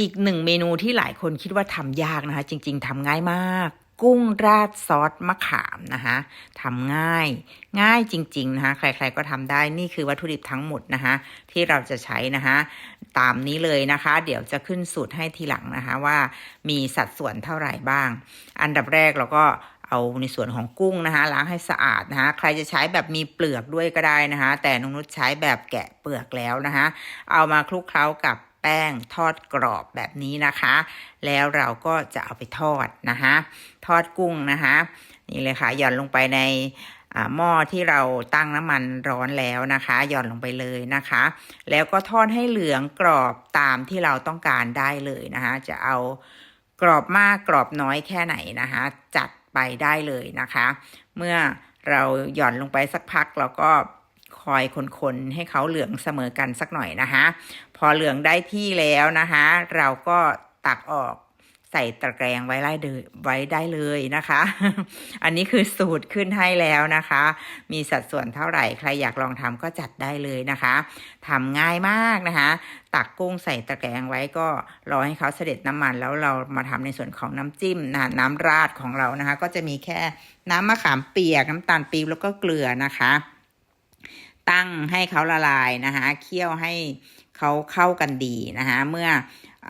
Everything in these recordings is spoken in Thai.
อีกหนึ่งเมนูที่หลายคนคิดว่าทำยากนะคะ จริง ๆทำง่ายมาก กุ้งราดซอสมะขามนะคะทำง่ายง่ายจริง ๆ นะคะใคร ๆก็ทำได้นี่คือวัตถุดิบทั้งหมดนะคะที่เราจะใช้นะคะตามนี้เลยนะคะ เดี๋ยวจะขึ้นสูตรให้ทีหลังนะคะว่ามีสัดส่วนเท่าไหร่บ้าง อันดับแรกเราก็เอาในส่วนของกุ้งนะคะล้างให้สะอาดนะคะใครจะใช้แบบมีเปลือกด้วยก็ได้นะคะ แต่นงนุชใช้แบบแกะเปลือกแล้วนะคะ เอามาคลุกเคล้ากับ แป้งทอดกรอบแบบนี้นะคะ แล้วเราก็จะเอาไปทอดนะคะทอดกุ้งนะคะนี่เลยค่ะหย่อนลงไปในหม้อที่เราตั้งน้ำมันร้อนแล้วนะคะ หย่อนลงไปเลยนะคะ แล้วก็ทอดให้เหลืองกรอบตามที่เราต้องการได้เลยนะคะ จะเอากรอบมากกรอบน้อยแค่ไหนนะคะ จัดไปได้เลยนะคะ เมื่อเราหย่อนลงไปสักพักเราก็ คอยคนๆให้เขาเหลืองเสมอกันสักหน่อยนะคะพอเหลืองได้ที่แล้วนะคะเราก็ตักออกใส่ตะแกรงไว้ไล่เดไว้ได้เลยนะคะ อันนี้คือสูตรขึ้นให้แล้วนะคะ มีสัดส่วนเท่าไหร่ใครอยากลองทำก็จัดได้เลยนะคะ ทำง่ายมากนะคะ ตักกุ้งใส่ตะแกรงไว้ก็รอให้เขาเสด็จน้ำมัน แล้วเรามาทำในส่วนของน้ำจิ้มนะน้ำราดของเรานะคะ ก็จะมีแค่น้ำมะขามเปียกน้ำตาลปี๊บแล้วก็เกลือนะคะ ตั้งให้เขาละลายนะคะเคี่ยวให้เขาเข้ากันดีนะคะเมื่อ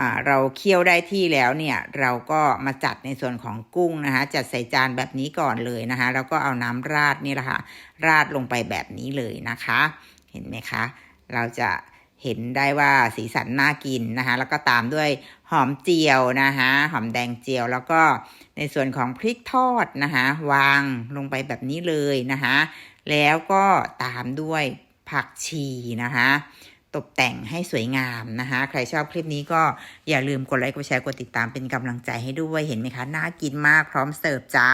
อเราเคี่ยวได้ที่แล้วเนี่ยเราก็มาจัดในส่วนของกุ้งนะคะจัดใส่จานแบบนี้ก่อนเลยนะคะแล้วก็เอาน้ำราดนี่แหละค่ะราดลงไปแบบนี้เลยนะคะ เห็นไหมคะ เราจะ เห็นได้ว่าสีสันน่ากินนะคะแล้วก็ตามด้วยหอมเจียวนะคะหอมแดงเจียว แล้วก็ในส่วนของพริกทอดนะคะวางลงไปแบบนี้เลยนะคะแล้วก็ตามด้วยผักชีนะคะตกแต่งให้สวยงามนะคะ ใครชอบคลิปนี้ก็อย่าลืมกดไลค์กดแชร์กดติดตามเป็นกำลังใจให้ด้วยเห็นไหมคะ น่ากินมากพร้อมเสิร์ฟจ้า